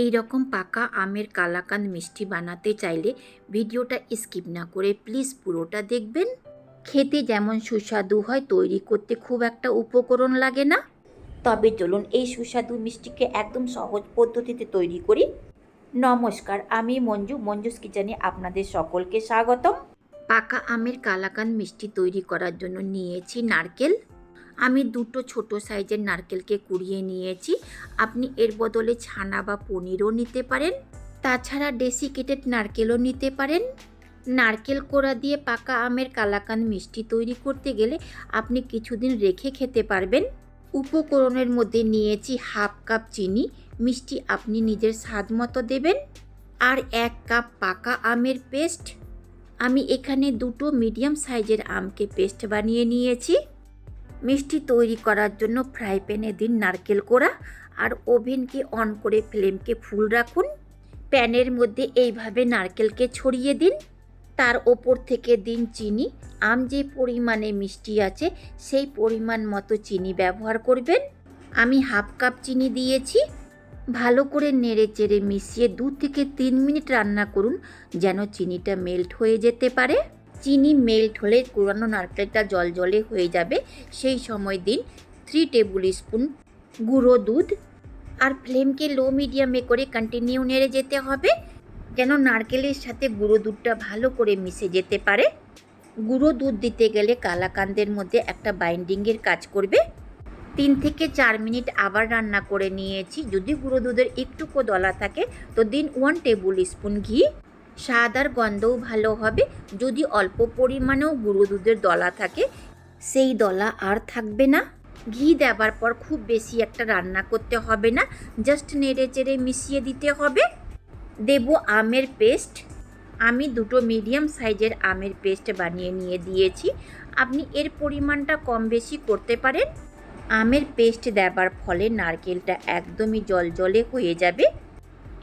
এই রকম পাকা আমের কালাকান্দ মিষ্টি বানাতে চাইলে ভিডিওটা স্কিপ না করে প্লিজ পুরোটা দেখবেন। খেতে যেমন সুস্বাদু হয়, তৈরি করতে খুব একটা উপকরণ লাগে না। তবে চলুন এই সুস্বাদু মিষ্টিকে একদম সহজ পদ্ধতিতে তৈরি করি। নমস্কার, আমি মঞ্জু। মঞ্জুস কিচেনে আপনাদের সকলকে স্বাগতম। পাকা আমের কালাকান্দ মিষ্টি তৈরি করার জন্য নিয়েছি নারকেল। আমি দুটো ছোট সাইজের নারকেলকে কুড়িয়ে নিয়েছি। আপনি এর বদলে ছানা বা পনিরও নিতে পারেন। তাছাড়া ডেসিকেটেড নারকেলও নিতে পারেন। নারকেল কোড়া দিয়ে পাকা আমের কালাকান মিষ্টি তৈরি করতে গেলে আপনি কিছুদিন রেখে খেতে পারবেন। উপকরণের মধ্যে নিয়েছি হাফ কাপ চিনি। মিষ্টি আপনি নিজের স্বাদ মতো দেবেন। আর এক কাপ পাকা আমের পেস্ট। আমি এখানে দুটো মিডিয়াম সাইজের আমকে পেস্ট বানিয়ে নিয়েছি। মিষ্টি তৈরি করার জন্য ফ্রাই প্যানে দিন নারকেল কোড়া আর ওভেনকে অন করে ফ্লেমকে ফুল রাখুন। প্যানের মধ্যে এইভাবে নারকেলকে ছড়িয়ে দিন। তার ওপর থেকে দিন চিনি। আম যে পরিমাণে মিষ্টি আছে, সেই পরিমাণ মতো চিনি ব্যবহার করবেন। আমি হাফ কাপ চিনি দিয়েছি। ভালো করে নেড়ে চেড়ে মিশিয়ে দু থেকে তিন মিনিট রান্না করুন, যেন চিনিটা মেল্ট হয়ে যেতে পারে। চিনি মেল্ট হলে কুড়ানো নারকেলটা জল জলে হয়ে যাবে। সেই সময় দিন থ্রি টেবিল স্পুন গুঁড়ো দুধ আর ফ্লেমকে লো মিডিয়ামে করে কন্টিনিউ নেড়ে যেতে হবে, যেন নারকেলের সাথে গুঁড়ো দুধটা ভালো করে মিশে যেতে পারে। গুঁড়ো দুধ দিতে গেলে কালাকান্দের মধ্যে একটা বাইন্ডিংয়ের কাজ করবে। তিন থেকে চার মিনিট আবার রান্না করে নিয়েছি। যদি গুঁড়ো দুধের একটুকু দলা থাকে, তো দিন ওয়ান টেবিল স্পুন ঘি। স্বাদ আর গন্ধও ভালো হবে। যদি অল্প পরিমাণেও গুঁড়ো দুধের দলা থাকে, সেই দলা আর থাকবে না। ঘি দেওয়ার পর খুব বেশি একটা রান্না করতে হবে না জাস্ট নেড়ে চেড়ে মিশিয়ে দিতে হবে। দেব আমের পেস্ট। আমি দুটো মিডিয়াম সাইজের আমের পেস্ট বানিয়ে নিয়ে দিয়েছি। আপনি এর পরিমাণটা কম বেশি করতে পারেন। আমের পেস্ট দেওয়ার ফলে নারকেলটা একদমই জলজলে হয়ে যাবে।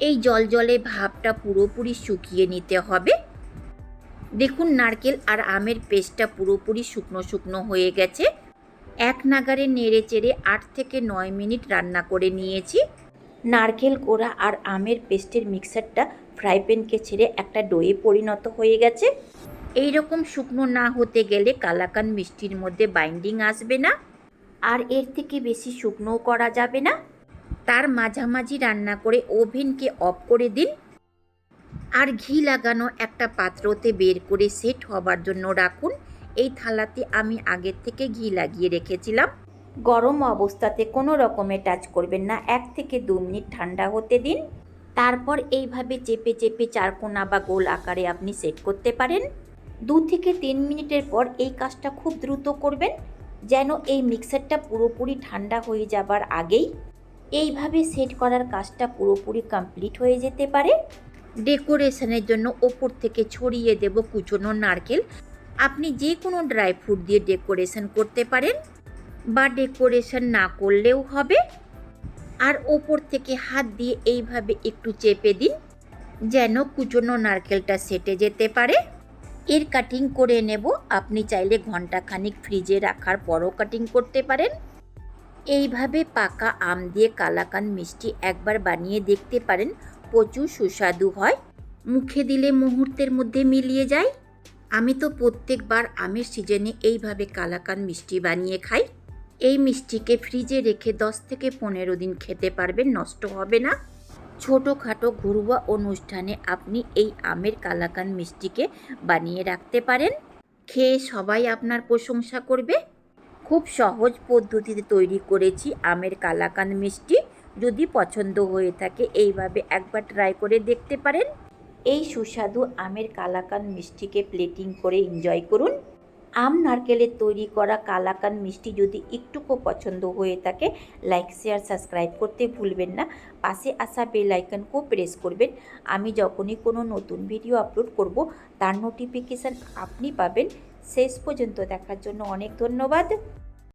এই জল জলে ভাবটা পুরোপুরি শুকিয়ে নিতে হবে। দেখুন নারকেল আর আমের পেস্টটা পুরোপুরি শুকনো শুকনো হয়ে গেছে। এক নাগারে নেড়ে চেড়ে আট থেকে নয় মিনিট রান্না করে নিয়েছি। নারকেল, কোড়া আর আমের পেস্টের মিক্সারটা ফ্রাই প্যানকে ছেড়ে একটা ডোয়ে পরিণত হয়ে গেছে। এই রকম শুকনো না হতে গেলে কালাকান মিষ্টির মধ্যে বাইন্ডিং আসবে না। আর এর থেকে বেশি শুকনোও করা যাবে না। তার মাঝামাঝি রান্না করে ওভেনকে অফ করে দিন। আর ঘি লাগানো একটা পাত্রতে বের করে সেট হবার জন্য রাখুন। এই থালাতে আমি আগের থেকে ঘি লাগিয়ে রেখেছিলাম। গরম অবস্থাতে কোনো রকমে টাচ করবেন না। এক থেকে দু মিনিট ঠান্ডা হতে দিন। তারপর এইভাবে চেপে চেপে চারকোনা বা গোল আকারে আপনি সেট করতে পারেন। দু থেকে তিন মিনিটের পর এই কাজটা খুব দ্রুত করবেন, যেন এই মিক্সারটা পুরোপুরি ঠান্ডা হয়ে যাবার আগেই এইভাবে সেট করার কাজটা পুরোপুরি কমপ্লিট হয়ে যেতে পারে। ডেকোরেশনের জন্য ওপর থেকে ছড়িয়ে দেব কুচনো নারকেল। আপনি যে কোনো ড্রাই ফ্রুট দিয়ে ডেকোরেশন করতে পারেন বা ডেকোরেশন না করলেও হবে। আর ওপর থেকে হাত দিয়ে এইভাবে একটু চেপে দিন যেন কুচনো নারকেলটা সেটে যেতে পারে। এর কাটিং করে নেব। আপনি চাইলে ঘন্টাখানিক ফ্রিজে রাখার পরও কাটিং করতে পারেন। এইভাবে পাকা আম দিয়ে কালাকান মিষ্টি একবার বানিয়ে দেখতে পারেন। প্রচুর সুস্বাদু হয়। মুখে দিলে মুহূর্তের মধ্যে মিলিয়ে যায়। আমি তো প্রত্যেকবার আমের সিজনে এইভাবে কালাকান মিষ্টি বানিয়ে খাই। এই মিষ্টিকে ফ্রিজে রেখে দশ থেকে পনেরো দিন খেতে পারবেন, নষ্ট হবে না। ছোটোখাটো ঘরোয়া অনুষ্ঠানে আপনি এই আমের কালাকান মিষ্টিকে বানিয়ে রাখতে পারেন। খেয়ে সবাই আপনার প্রশংসা করবে। খুব সহজ পদ্ধতিতে তৈরি করেছি আমের কালাকান মিষ্টি। যদি পছন্দ হয়ে থাকে এইভাবে একবার ট্রাই করে দেখতে পারেন। এই সুস্বাদু আমের কালাকান মিষ্টিকে প্লেটিং করে এনজয় করুন। আম নারকেলের তৈরি করা কালাকান মিষ্টি যদি একটুকু পছন্দ হয়ে থাকে লাইক শেয়ার সাবস্ক্রাইব করতে ভুলবেন না। পাশে আসা বেল আইকনকেও প্রেস করবেন। আমি যখনই কোনো নতুন ভিডিও আপলোড করব, তার নোটিফিকেশান আপনি পাবেন। শেষ পর্যন্ত দেখার জন্য অনেক ধন্যবাদ।